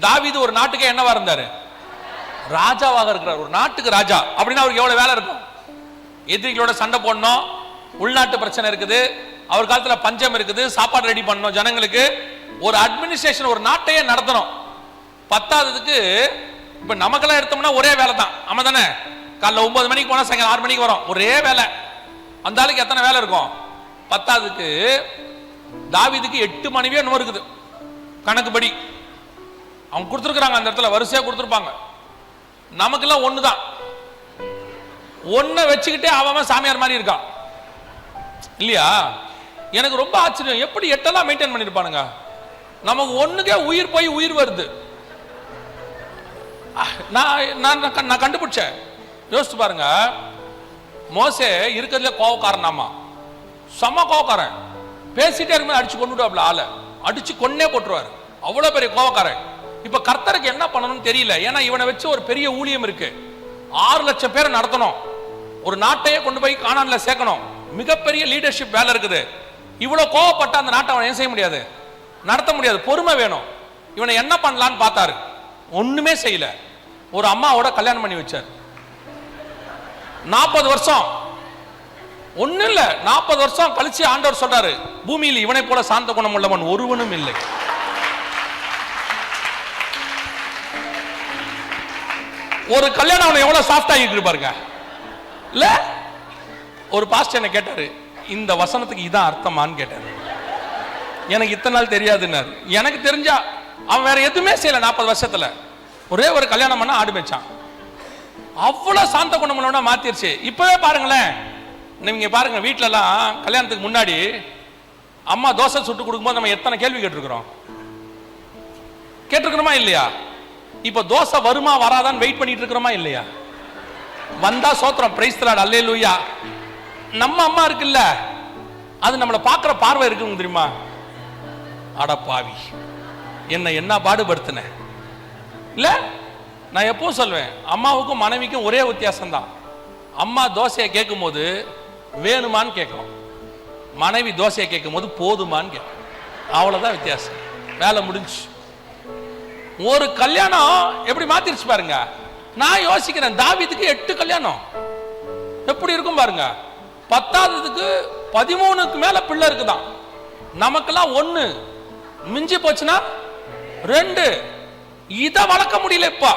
தாவீது ஒரு நாட்டுக்கே என்னவா இருந்தாரு? ராஜாவாக இருக்கிறார். ஒரு நாட்டுக்கு ராஜா. அப்படின்னா அவருக்கு எவ்வளவு வேலை இருக்கும்? எதிரிகளோட சண்டை போடணும். உள்நாட்டு பிரச்சனை இருக்குது. அவர் காலத்துல பஞ்சம் இருக்குது. சாப்பாடு ரெடி பண்ணணும் ஜனங்களுக்கு. ஒரு அட்மினிஸ்ட்ரேஷன் ஒரு நாட்டையே நடத்தணும். பத்தாததுக்கு இப்ப நமக்கெல்லாம் எடுத்தோம்னா ஒரே வேலை தான் ஆமா தானே? காலைல ஒன்பது மணிக்கு போனா சாயங்காலம் ஆறு மணிக்கு வரும். ஒரே வேலை. அந்த ஆளுக்கு எத்தனை வேலை இருக்கும்? பத்தாவதுக்கு தாவீதுக்கு எட்டு மனைவியோ இன்னும் இருக்குது. கணக்குப்படி. அவங்க கொடுத்துருக்குறாங்க அந்த இடத்துல வரிசையாக கொடுத்துருப்பாங்க. நமக்கெல்லாம் ஒன்று தான் ஒன்றை வச்சுக்கிட்டே அவன் சாமியார் மாதிரி இருக்கான். இல்லையா? எனக்கு ரொம்ப ஆச்சரியம். எப்படி எட்டெல்லாம் மெயின்டைன் பண்ணியிருப்பானுங்க? நமக்கு ஒன்றுக்கே உயிர் போய் உயிர் வருது. நான் நான் நான் கண்- நான் கண்டுபிடிச்சேன். யோசிச்சு பாருங்க. மோசே இருக்கிறதுல கோவக்காரனாமா? செம்ம கோவக்காரன். பேசிட்டே இருக்கும்போது அடிச்சு கொண்டுடுவாப்ல ஆளை. அடிச்சு கொன்னே போட்டுருவாரு அவ்வளோ பெரிய கோவக்காரன். இப்ப கர்த்தருக்கு என்ன பண்ணணும்னு தெரியல. ஏன்னா இவனை வச்சு ஒரு பெரிய ஊழியம் இருக்கு. ஆறு லட்சம் பேரை நடத்தணும். ஒரு நாட்டையே கொண்டு போய் காணான்ல சேர்க்கணும். மிகப்பெரிய லீடர்ஷிப் வேலை இருக்குது. இவ்வளவு கோவப்பட்ட அந்த நாட்டை அவன் ஏன் செய்ய முடியாது? நடத்த முடியாது. பொறுமை வேணும். இவனை என்ன பண்ணலான்னு பார்த்தாரு. ஒண்ணுமே செய்யல. ஒரு அம்மாவோட கல்யாணம் பண்ணி வச்சார். நாற்பது வருஷம். ஒண்ணும் இல்ல. நாற்பது வருஷம் கழிச்சு ஆண்டவர் சொல்றாரு. பூமியில் இவனை போல சாந்த குணம் உள்ளவன் ஒருவனும் இல்லை. ஒரு கல்யாணம் அவனை எவ்வளவு சாஃப்ட் ஆகிட்டு பாருங்க. இல்ல? ஒரு பாஸ்டர் என்ன கேட்டாரு இந்த வசனத்துக்கு இதான் அர்த்தமான்னு கேட்டாரு. எனக்கு இத்தனை நாள் தெரியாதுன்னாரு. எனக்கு தெரிஞ்சா அவன் வேற எதுவுமே செய்யல நாற்பது வருஷத்துல. ஒரே ஒரு கல்யாணம் பண்ண ஆடு மேய்ச்சான். அவ்வளவு சாந்த குணமனோட மாத்திருச்சு. இப்பவே பாருங்களேன். நீங்க பாருங்க வீட்ல எல்லாம் கல்யாணத்துக்கு முன்னாடி அம்மா தோசை சுட்டு கொடுக்கும்போது நம்ம எத்தனை கேள்வி கேட்டிருக்கிறோம்? கேட்டிருக்கிறோமா இல்லையா? இப்போ தோசை வருமா வராதான்னு வெயிட் பண்ணிட்டு இருக்கிறோமா இல்லையா? வந்தா சோத்திரம். பிரைஸ் தலாட் அல்லே லூயா நம்ம அம்மா இருக்குல்ல அது நம்மளை பார்க்குற பார்வை இருக்குங்க தெரியுமா? அட பாவி. என்னை என்ன பாடுபடுத்தின? இல்லை நான் எப்பவும் சொல்வேன்? அம்மாவுக்கும் மனைவிக்கும் ஒரே வித்தியாசம் தான் அம்மா தோசையை கேட்கும் போது வேணுமான்னு கேட்கும் மனைவி தோசையை கேட்கும் போது போதுமான்னு கேட்கும் அவ்வளோதான் வித்தியாசம். வேலை முடிஞ்சு ஒரு கல்யாணம் எப்படி மாத்திருச்சு பாருங்க. நான் யோசிக்கிறேன் தாவிதுக்கு எட்டு கல்யாணம். எப்படி இருக்கும் பாருங்க. பத்தாவதுக்கு பதிமூணுக்கு மேல பிள்ளை இருக்குதான். நமக்கெல்லாம் ஒன்று மிஞ்சி போச்சுன்னா ரெண்டு. இதை வளர்க்க முடியல இப்போ